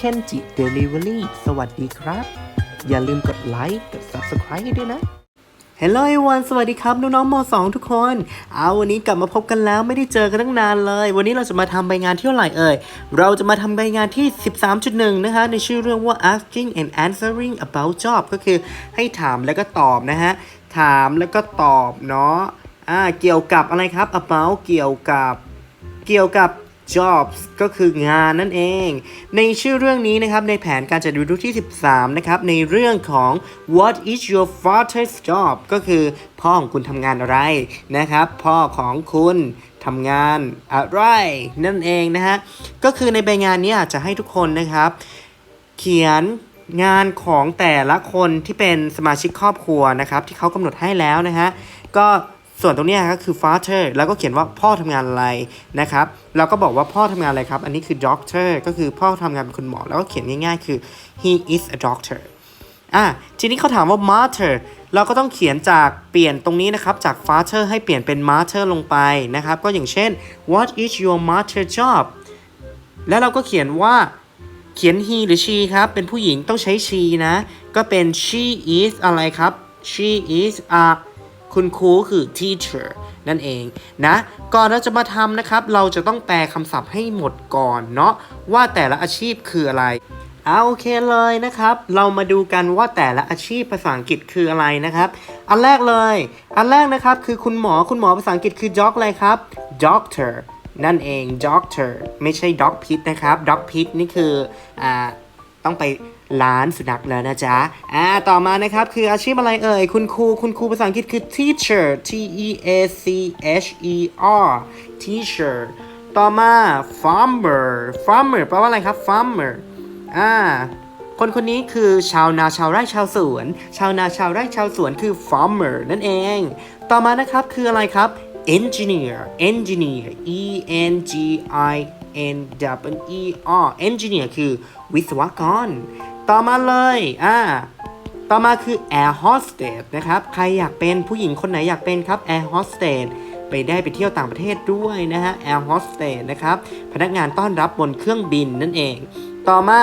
เคนจิเดลิเวอรี่สวัสดีครับ อย่าลืมกดไลค์กด Subscribe ให้ด้วยนะ Hello everyone สวัสดีครับ น้องๆม .2 ทุกคน เอาวันนี้กลับมาพบกันแล้วไม่ได้เจอกันตั้งนานเลย วันนี้เราจะมาทำใบงานที่เท่าไหร่เอ่ย เราจะมาทำใบงานที่ 13.1 นะคะ ในชื่อเรื่องว่า asking and answering about job ก็คือให้ถามแล้วก็ตอบนะฮะ ถามแล้วก็ตอบเนาะ อ่า เกี่ยวกับอะไรครับ about เกี่ยวกับ เกี่ยวกับ jobs ก็คืองานนั่นเอง ในชื่อเรื่องนี้นะครับ ในแผนการจัดวิดีโอที่ 13 นะครับ ในเรื่องของ what is your father's job ก็คือพ่อของคุณทำงานอะไรนะครับ พ่อของคุณทำงานอะไร นั่นเองนะฮะ ก็คือในใบงานนี้จะให้ทุกคนนะครับ เขียนงานของแต่ละคนที่เป็นสมาชิกครอบครัวนะครับ ที่เขากำหนดให้แล้วนะฮะ ก็ ส่วนตรงนี้ก็คือ father แล้วก็เขียนว่าพ่อทำงานอะไรนะครับเราก็บอกว่าพ่อทำงานอะไรครับ อันนี้คือ doctor ก็คือพ่อทำงานเป็นคุณหมอ แล้วก็เขียนง่ายๆ คือ he is a doctor อะทีนี้เขาถามว่า mother เราก็ต้องเขียนจากเปลี่ยนตรงนี้นะครับ จาก father ให้เปลี่ยนเป็น mother ลงไปนะครับ ก็อย่างเช่น what is your mother job แล้วเราก็เขียนว่าเขียน he หรือ she ครับ เป็นผู้หญิงต้องใช้ she นะ ก็เป็น she is อะไรครับ she is a คุณครูคือ teacher นั่นเองนะ ก่อนเราจะมาทำนะครับ เราจะต้องแปลคำศัพท์ให้หมดก่อนเนาะว่าแต่ละอาชีพคืออะไรเอาโอเคเลยนะครับ เรามาดูกันว่าแต่ละอาชีพภาษาอังกฤษคืออะไรนะครับ อันแรกเลย อันแรกนะครับคือคุณหมอคุณหมอภาษาอังกฤษคือ doc อะไรครับ doctor นั่นเอง doctor ไม่ใช่ dog pit นะครับ dog pit นี่คืออ่าต้องไป ร้านสุนัขแล้วนะจ๊ะ อ่า ต่อมานะครับ คืออาชีพอะไรเอ่ย คุณครู คุณครูภาษาอังกฤษคือ teacher T E A C H E R teacher ต่อมา farmer farmer แปลว่าอะไรครับ farmer อ่า คนคนนี้คือชาวนาชาวไร่ชาวสวน ชาวนาชาวไร่ชาวสวนคือ farmer นั่นเอง ต่อมานะครับ คืออะไรครับ engineer engineer E N G I N W E R engineer คือวิศวกร ต่อมาเลยอ่าต่อมาคือ air hostess นะครับ ใครอยากเป็นผู้หญิงคนไหนอยากเป็นครับ air hostess ไปได้ไปเที่ยวต่างประเทศด้วยนะฮะ air hostess นะครับ พนักงานต้อนรับบนเครื่องบินนั่นเอง ต่อมา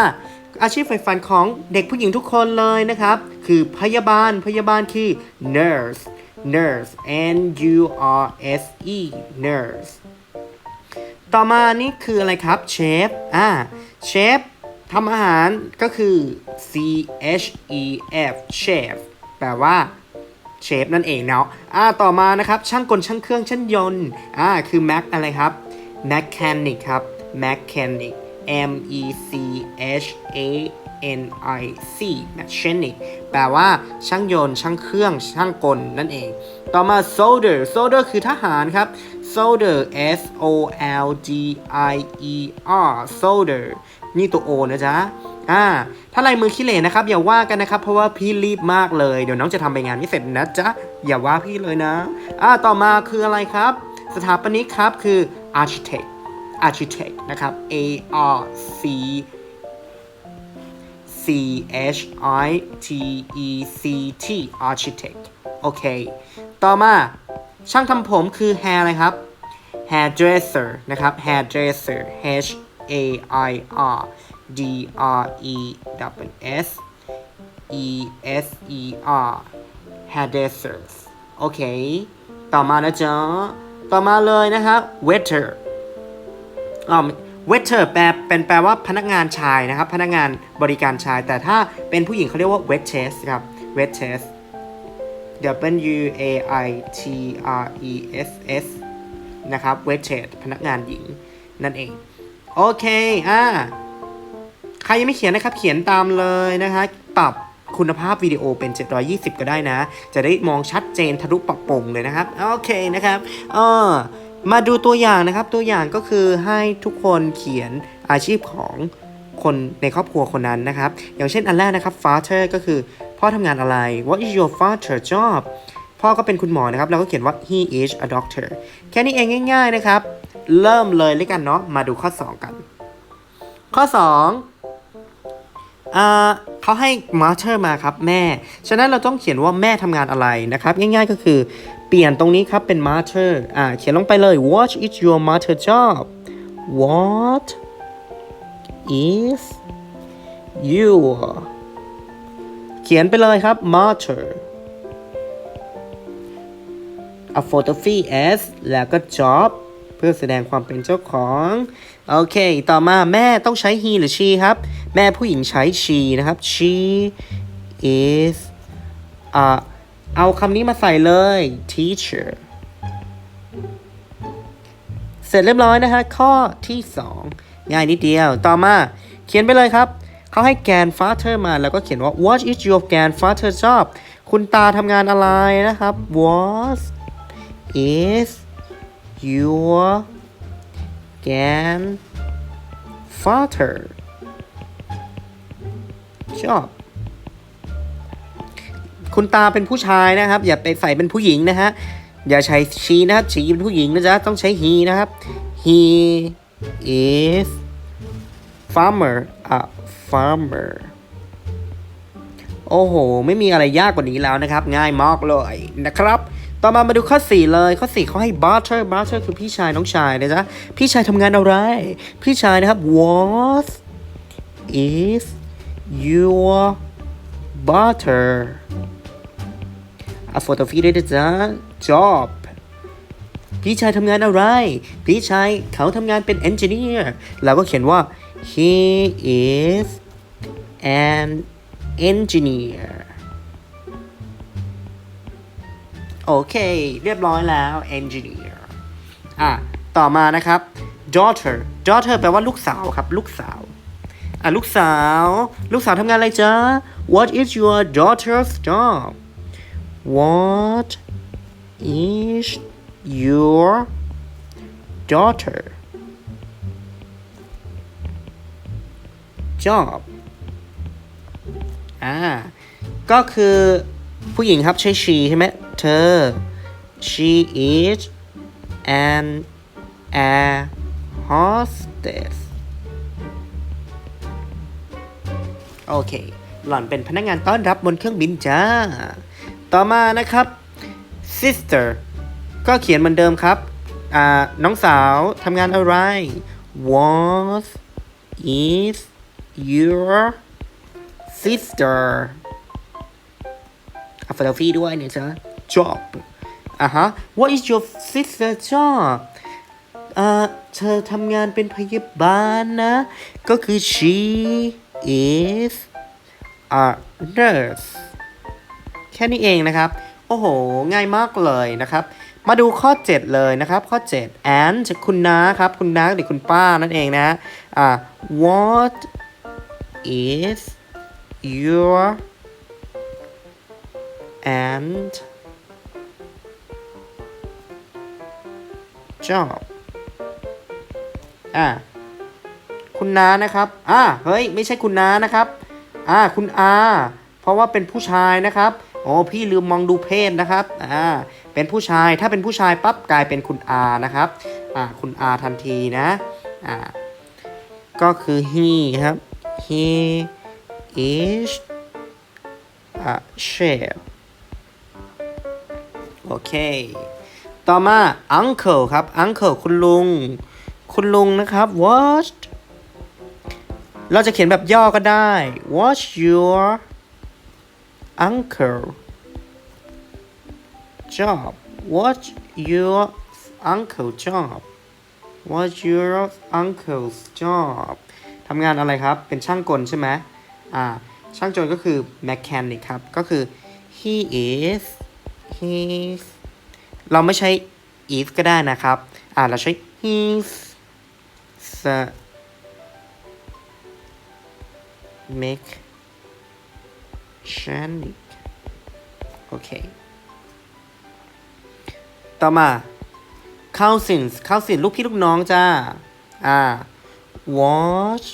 อาชีพใฝ่ฝันของเด็กผู้หญิงทุกคนเลยนะครับ คือพยาบาล พยาบาลคือ nurse nurse N U R S E nurse ต่อมานี่คืออะไรครับเชฟอ่าเชฟทำอาหารก็คือ C H E F chef แปลว่าเชฟนั่นเองเนาะอ่าต่อมานะครับ ช่างกลช่างเครื่องช่างยนต์อ่าคือ Mac อะไรครับ mechanic ครับ mechanic M E C H A N I C mechanic แปลว่าช่างยนต์ ช่างเครื่อง ช่างกลนั่นเอง ต่อมา soldier soldier คือทหารครับ soldier S O L D I E R soldier นี่ตัว O นะจ๊ะอ่าถ้าลายมือขี้เหร่นะครับ อย่าว่ากันนะครับ เพราะว่าพี่รีบมากเลย เดี๋ยวน้องจะทำใบงานไม่เสร็จนะจ๊ะ อย่าว่าพี่เลยนะ อ่า ต่อมาคืออะไรครับ สถาปนิกครับคือ architect architect นะครับ A R C C H I T E C T architect โอเค ต่อมาช่างทำผมคือ hair อะไรครับ hairdresser นะครับ hairdresser H A I R D R E W S E S E R hairdressers โอเค ต่อมานะจ๊ะ ต่อมาเลยนะครับ waiter อ่า waiter แปลเป็นแปลว่าพนักงานชายนะครับ พนักงานบริการชาย แต่ถ้าเป็นผู้หญิงเขาเรียกว่า waitress ครับ waitress W A I T R E S S นะครับ waitress พนักงานหญิงนั่นเอง โอเคอ่าใครยังไม่เขียนนะครับ เขียนตามเลยนะคะปรับคุณภาพวิดีโอเป็น 720 ก็ได้นะ จะได้มองชัดเจนทะลุปรับปงเลยนะครับ โอเคนะครับเออ มาดูตัวอย่างนะครับตัวอย่างก็คือให้ทุกคนเขียนอาชีพของคนในครอบครัวคนนั้นนะครับ อย่างเช่นอันแรกนะครับ father ก็คือพ่อทำงานอะไร what is your father job พ่อก็เป็นคุณหมอนะครับ เราก็เขียนว่า he is a doctor แค่นี้เองง่ายๆนะครับ เริ่มเลยเลยกันเนาะมาดูข้อ 2 กัน ข้อ2อ่าเขาให้ mother มาครับแม่ ฉะนั้นเราต้องเขียนว่าแม่ทำงานอะไรนะครับ ง่ายๆก็คือ ปลี่ยนตรงนี้ครับเป็น mother อ่าเขียนลงไปเลย what is your mother job what is your เขียนไปเลยครับ mother apostrophe s แล้วก็ job เพื่อแสดงความเป็นเจ้าของ โอเค ต่อมาแม่ต้องใช้ he หรือ she ครับ แม่ผู้หญิงใช้ she นะครับ she is อ่า เอาคำนี้มาใส่เลย teacher เสร็จเรียบร้อยนะฮะ ข้อที่ 2 ง่ายนิดเดียว ต่อมา เขียนไปเลยครับ เขาให้ grandfather มาแล้วก็เขียนว่า what is your grandfather job คุณตาทำงานอะไรนะครับ what is your grandfather job คุณตาเป็นผู้ชายนะครับ อย่าไปใส่เป็นผู้หญิงนะฮะอย่าใช้ she นะครับ she เป็นผู้หญิงนะจ๊ะต้องใช้ he นะครับ he is farmer a farmer โอ้โห ไม่มีอะไรยากกว่านี้แล้วนะครับ ง่ายมากเลยนะครับ ต่อมามาดูข้อ 4 เลย ข้อ 4เขาให้ butter butter คือพี่ชายน้องชายนะจ๊ะ พี่ชายทำงานอะไร พี่ชายนะครับ what is your butter อะโฟโต้ฟีด้วยนะจ๊ะ job พี่ชายทำงานอะไร พี่ชายเขาทำงานเป็น engineer แล้วก็เขียนว่า he is an engineer โอเค เรียบร้อยแล้ว engineer อะ ต่อมานะครับ daughter daughter แปลว่าลูกสาวครับ ลูกสาว อะ ลูกสาว ลูกสาวทำงานอะไรจ๊ะ What is your daughter's job What is your daughter job อ่า ก็คือผู้หญิงครับใช้ she ใช่ไหมเธอ she is an air hostess โอเค หล่อนเป็นพนักงานต้อนรับบนเครื่องบินจ้า ต่อมานะครับ sister ก็เขียนเหมือนเดิมครับอ่าน้องสาวทำงานอะไร What is your sister อัฟเฟลฟี่ด้วยเนี่ยจ้ะ job อะฮะ What is your sister job อ่าเธอทำงานเป็นพยาบาลนะ ก็คือ she is a nurse แค่นี้เองนะครับ โอ้โห ง่ายมากเลยนะครับ มาดูข้อ 7 เลยนะครับ ข้อ 7 and จากคุณน้าครับ คุณน้าหรือคุณป้านั่นเองนะอ่า what is your and job อ่าคุณน้านะครับ อ่า เฮ้ย ไม่ใช่คุณน้านะครับ อ่าคุณอา เพราะว่าเป็นผู้ชายนะครับโอ้พี่ลืมมองดูเพศนะครับอ่าเป็นผู้ชายถ้าเป็นผู้ชายปั๊บกลายเป็นคุณอานะครับอ่าคุณอาทันทีนะอ่าก็คือ he ครับ he is a chef โอเค ต่อมา uncle ครับ uncle คุณลุง คุณลุงนะครับ what เราจะเขียนแบบย่อก็ได้ What's your uncle job What's your uncle job What's your uncle's job ทำงานอะไรครับ เป็นช่างกลใช่ไหมอ่า ช่างกลก็คือ mechanic ครับ ก็คือ he is he's เราไม่ใช้ is ก็ได้นะครับ อ่า เราใช้ he's mechanic โอเค ต่อมาเข้าสินเข้าสินลูกพี่ลูกน้องจ้า อ่า watch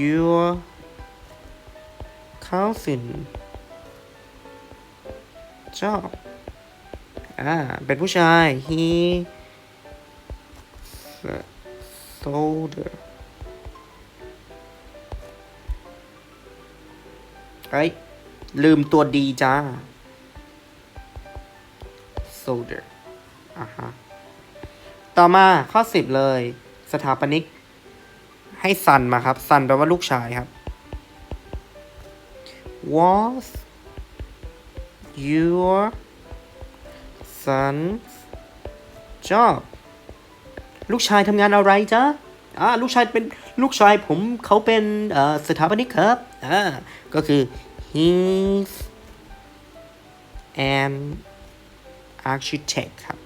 your เข้าสิน job อ่า เป็นผู้ชาย he solder เอ้ย ลืมตัวดีจ้า soldier อะฮะ ต่อมาข้อ10เลย สถาปนิก ให้ให้ son มาครับ son แปลว่าลูกชายครับ was your son's job ลูกชายทำงานอะไรจ๊ะอ่าลูกชายเป็นลูกชายผมเขาเป็นสถาปนิกครับ อ่าก็คือ he's an architect ครับ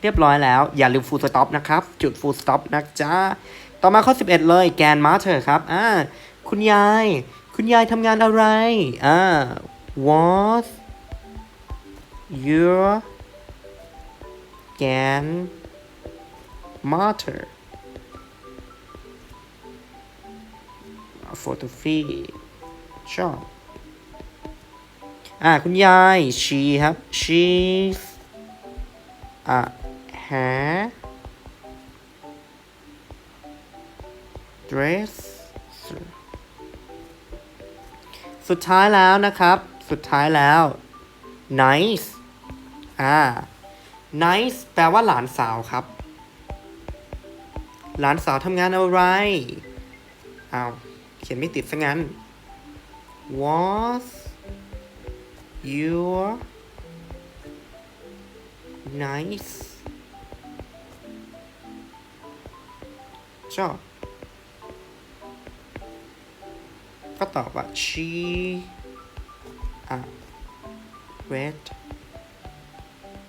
เรียบร้อยแล้ว อย่าลืม full stop นะครับ จุด full stop นะจ๊ะ ต่อมาข้อ 11 เลย แกนมาเธอครับ อ่า คุณยาย คุณยายทำงานอะไร อ่า was your grandmother photography ชอบ อ่า คุณยาย she ครับ she's a hair dress สุดท้ายแล้วนะครับ สุดท้ายแล้ว nice อ่า nice แปลว่าหลานสาวครับ หลานสาวทำงานอะไรอ้าว ขียนไม่ติดซะงั้น was your nice job ก็ตอบว่า she a red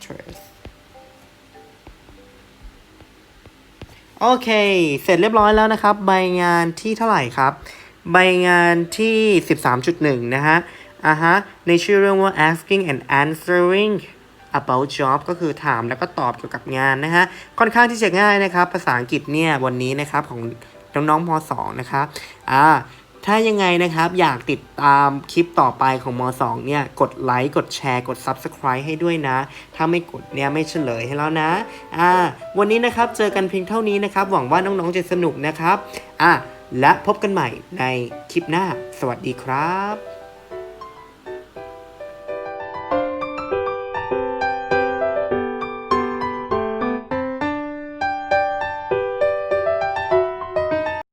dress โอเค เสร็จเรียบร้อยแล้วนะครับ ใบงานที่เท่าไหร่ครับ ใบงานที่ 13.1 นะฮะอ่าฮะ ในชื่อเรื่องว่า asking and answering about job ก็คือถามแล้วก็ตอบเกี่ยวกับงานนะฮะ ค่อนข้างที่จะง่ายนะครับ ภาษาอังกฤษเนี่ยวันนี้นะครับของน้องๆม .2 นะครับอ่าถ้ายังไงนะครับอยากติดตามคลิปต่อไปของม .2 เนี่ย กดไลค์กดแชร์กด Subscribe ให้ด้วยนะ ถ้าไม่กดเนี่ยไม่เฉลยให้แล้วนะอ่าวันนี้นะครับเจอกันเพียงเท่านี้นะครับ หวังว่าน้องๆจะสนุกนะครับอ่า และพบกันใหม่ในคลิปหน้า สวัสดีครับ